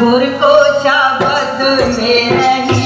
ठाकुर को शब्द में नहीं।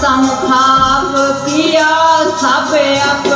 ਸੰਖਾਪ ਪਿਆ ਸਭ ਆਪ